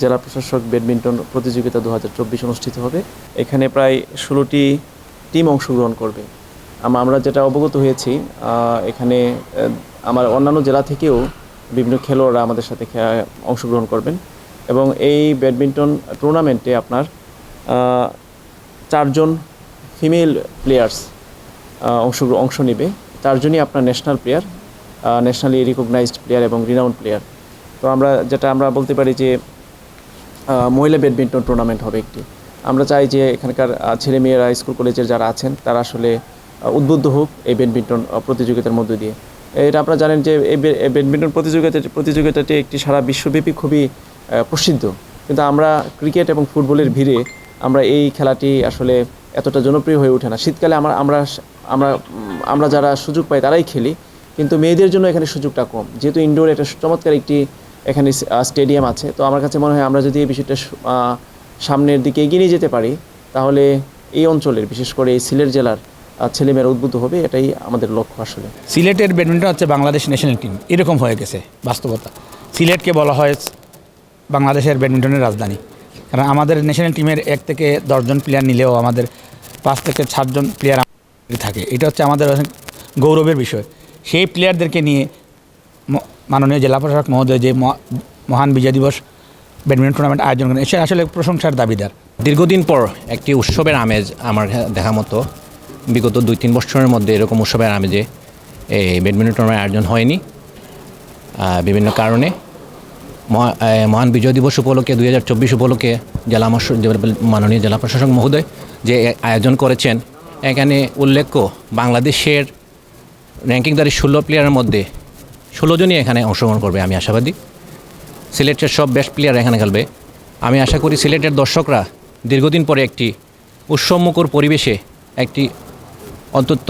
জেলা প্রশাসক ব্যাডমিন্টন প্রতিযোগিতা দু হাজার চব্বিশ অনুষ্ঠিত হবে। এখানে প্রায় ষোলোটি টিম অংশগ্রহণ করবে। আমরা যেটা অবগত হয়েছি এখানে আমার অন্যান্য জেলা থেকেও বিভিন্ন খেলোয়াড়রা আমাদের সাথে অংশগ্রহণ করবেন। এবং এই ব্যাডমিন্টন টুর্নামেন্টে আপনার চারজন ফিমেল প্লেয়ার্স অংশ অংশ নেবে। চারজনই আপনার national player nationally recognised player এবং রিনাউন্ড প্লেয়ার। তো আমরা যেটা আমরা বলতে পারি যে মহিলা ব্যাডমিন্টন টুর্নামেন্ট হবে একটি। আমরা চাই যে এখানকার ছেলেমেয়েরা স্কুল কলেজের যারা আছেন, তারা আসলে উদ্বুদ্ধ হোক এই ব্যাডমিন্টন প্রতিযোগিতার মধ্য দিয়ে। এটা আপনারা জানেন যে এই ব্যাডমিন্টন প্রতিযোগিতা, প্রতিযোগিতাটি একটি সারা বিশ্বব্যাপী খুবই প্রসিদ্ধ। কিন্তু আমরা ক্রিকেট এবং ফুটবলের ভিড়ে আমরা এই খেলাটি আসলে এতটা জনপ্রিয় হয়ে ওঠে না। শীতকালে আমরা আমরা আমরা আমরা যারা সুযোগ পাই তারাই খেলি। কিন্তু মেয়েদের জন্য এখানে সুযোগটা কম। যেহেতু ইনডোর একটা চমৎকার একটি এখানে স্টেডিয়াম আছে। তো আমার কাছে মনে হয় আমরা যদি এই বিষয়টা সামনের দিকে এগিয়ে নিয়ে যেতে পারি, তাহলে এই অঞ্চলের, বিশেষ করে এই সিলেট জেলার ছেলেমেয়েরা উদ্বুদ্ধ হবে। এটাই আমাদের লক্ষ্য আসলে। সিলেটের ব্যাডমিন্টন হচ্ছে বাংলাদেশ ন্যাশনাল টিম এরকম হয়ে গেছে বাস্তবতা। সিলেটকে বলা হয় বাংলাদেশের ব্যাডমিন্টনের রাজধানী। কারণ আমাদের ন্যাশনাল টিমের এক থেকে দশজন প্লেয়ার নিলেও আমাদের পাঁচ থেকে সাতজন প্লেয়ার থাকে। এটা হচ্ছে আমাদের গৌরবের বিষয়। সেই প্লেয়ারদেরকে নিয়ে মাননীয় জেলা প্রশাসক মহোদয় যে মহান বিজয় দিবস ব্যাডমিন্টন টুর্নামেন্ট আয়োজন করেন সে আসলে প্রশংসার দাবিদার। দীর্ঘদিন পর একটি উৎসবের আমেজ আমার দেখা মতো। বিগত দুই তিন বছরের মধ্যে এরকম উৎসবের আমেজে এই ব্যাডমিন্টন টুর্নামেন্ট আয়োজন হয়নি বিভিন্ন কারণে। মহান বিজয় দিবস উপলক্ষে, দুই হাজার চব্বিশ উপলক্ষে জেলা- মাননীয় জেলা প্রশাসক মহোদয় যে আয়োজন করেছেন, এখানে উল্লেখ্য বাংলাদেশের র্যাঙ্কিংদারি ষোলো প্লেয়ারের মধ্যে ষোলো জনই এখানে অংশগ্রহণ করবে, আমি আশাবাদী। সিলেটের সব বেস্ট প্লেয়ার এখানে খেলবে। আমি আশা করি সিলেটের দর্শকরা দীর্ঘদিন পরে একটি উৎসবমুখর পরিবেশে একটি অন্তত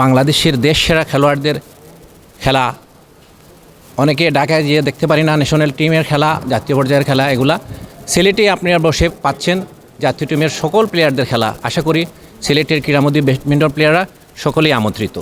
বাংলাদেশের দেশ সেরা খেলোয়াড়দের খেলা, অনেকে ঢাকায় গিয়ে দেখতে পারি না ন্যাশনাল টিমের খেলা, জাতীয় পর্যায়ের খেলা, এগুলা। সিলেটে আপনারা বসে পাচ্ছেন জাতীয় টিমের সকল প্লেয়ারদের খেলা। আশা করি সিলেটের ক্রীড়ামোদী ব্যাডমিন্টন প্লেয়াররা সকলেই আমন্ত্রিত।